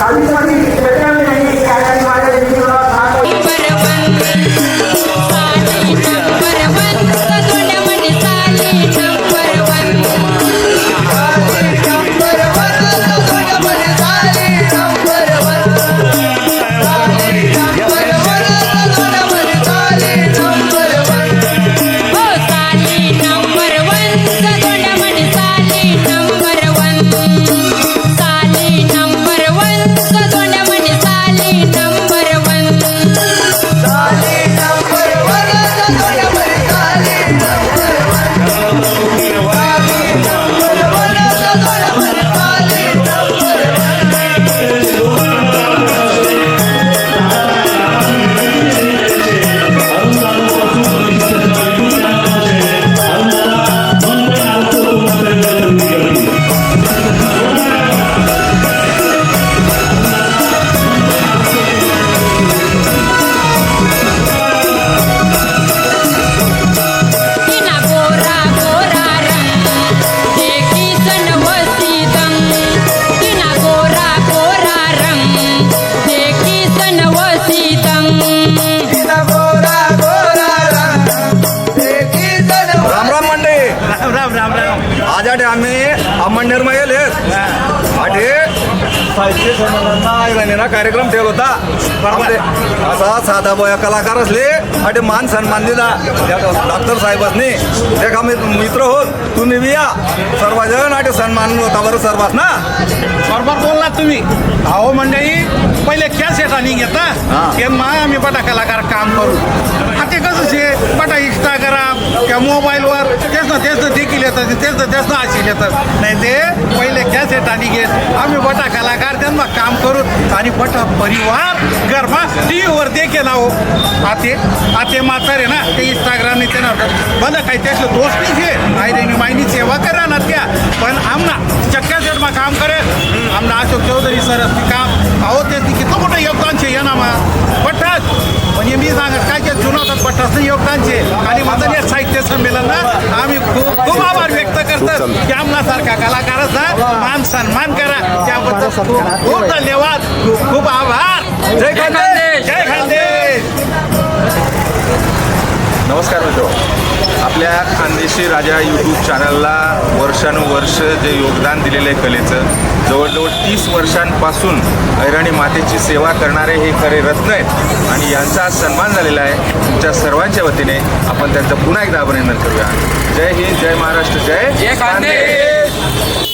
Habis mandi, आठे आम्ही अमळनेरमध्ये गेले आठे साहित्य संमेलनाचा कार्यक्रम ठेवला होता. असा साधा बोया कलाकार असले आठे मान सन्मान दिला. डॉक्टर साहेबांनी. एक आम्ही मित्र होत तुम्ही बी या. सर्वजण आठे सन्मान होता बरं सर्वात ना. बरोबर बोलला तुम्ही. अहो मंडळी पहिले कॅसेट आणि घेता. ते मग आम्ही बटा कलाकार काम करू. आता कसं शे त्या मोबाईलवर? तेच ना तेच ना देखील येतात तेच ना तेच ना अशी येतात. नाही ते पहिले कॅसेट आणि घेत आम्ही बटा कलाकार त्यांना काम करू आणि बटा परिवार गरमा टी व्हीवर देखील आहो. आते आते म्हातारे ना ते इंस्टाग्रामने ते ना बंद काही त्याचे दोष नाही घे नाही आयरेनी माहिती सेवा करा ना त्या. पण आमना चक्क्या सेटमा काम करेल आमना अशोक चौधरी सर असते काम. आहो ते किती मोठं योगदान छे या ना मा. पट्टाच म्हणजे मी सांगत काय जे पट्टाच योगदान छे आणि माझं या साहित्य संमेलन ना आम्ही खूप खूप आभार व्यक्त करतात की आमनासारखा कलाकाराचा मान सन्मान करा. त्याबद्दल खूप खूप धन्यवाद. खूप खूप आभार. जय खानदेश! जय खानदेश नमस्कार मित्र. आपल्या खानदेशी राजा यूट्यूब चॅनलला वर्षानुवर्ष जे योगदान दिलेलं आहे कलेचं जवळजवळ तीस वर्षांपासून ऐराणी मातेची सेवा करणारे हे खरे रत्न आहेत. आणि यांचा आज सन्मान झालेला आहे. तुमच्या सर्वांच्या वतीने आपण त्यांचं पुन्हा एकदा अभिनंदन करूया. जय हिंद जय महाराष्ट्र जय जय खानदेश!